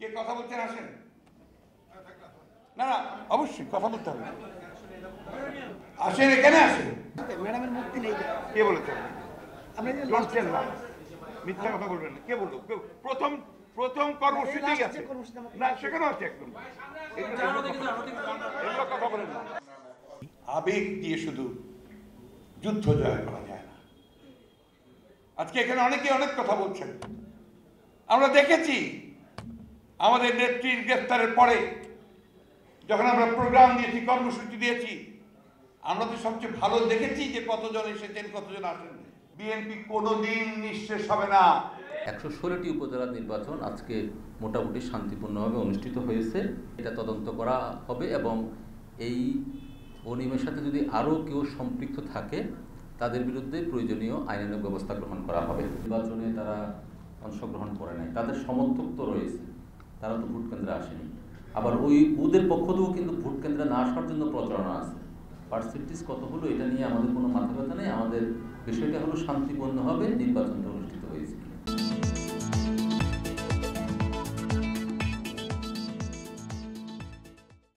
কে কথা বলছেন আসেন? না না অবশ্যই কথা বলতে হবে। আসেন এখানে আসেন। ম্যাডামের মুক্তি নেই। কে বলেছেন মিথ্যা কথা বলবেন না। কে বলল? প্রথম প্রথম কর্মসূচি আছে। না সেখানেও আছে একদম। এগুলো কথা বলেন না। আবেগ দিয়ে শুধু যুদ্ধ জয় করা যায় না। আজকে এখানে অনেকে অনেক কথা বলছেন। আমরা দেখেছি আমাদের নেত্রীর গ্রেফতারের পরে যখন আমরা প্রোগ্রাম দিয়েছি, কর্মসূচি দিয়েছি, আমরা তো সবচেয়ে ভালো দেখেছি যে কতজন এসেছেন, কতজন আসেন। বিএনপি কোনোদিন নিঃশেষ হবে না। একশো ষোলোটি উপজেলা নির্বাচন আজকে মোটামুটি শান্তিপূর্ণভাবে অনুষ্ঠিত হয়েছে। এটা তদন্ত করা হবে এবং এই অনিয়মের সাথে যদি আরও কেউ সম্পৃক্ত থাকে, তাদের বিরুদ্ধে প্রয়োজনীয় আইনানুগ ব্যবস্থা গ্রহণ করা হবে। নির্বাচনে তারা অংশগ্রহণ করে নাই। তাদের সমর্থক তো রয়েছে। তারা তো ভোট কেন্দ্রে আসেনি। আবার ওই ওদের পক্ষ থেকেও কিন্তু ভোট কেন্দ্রে না আসার জন্য প্রচারণা আছে। পার্সেন্টেজ কত হলো এটা নিয়ে আমাদের কোনো মাথা ব্যথা নেই। আমাদের বিষয়টা হলো শান্তিপূর্ণভাবে নির্বাচনটা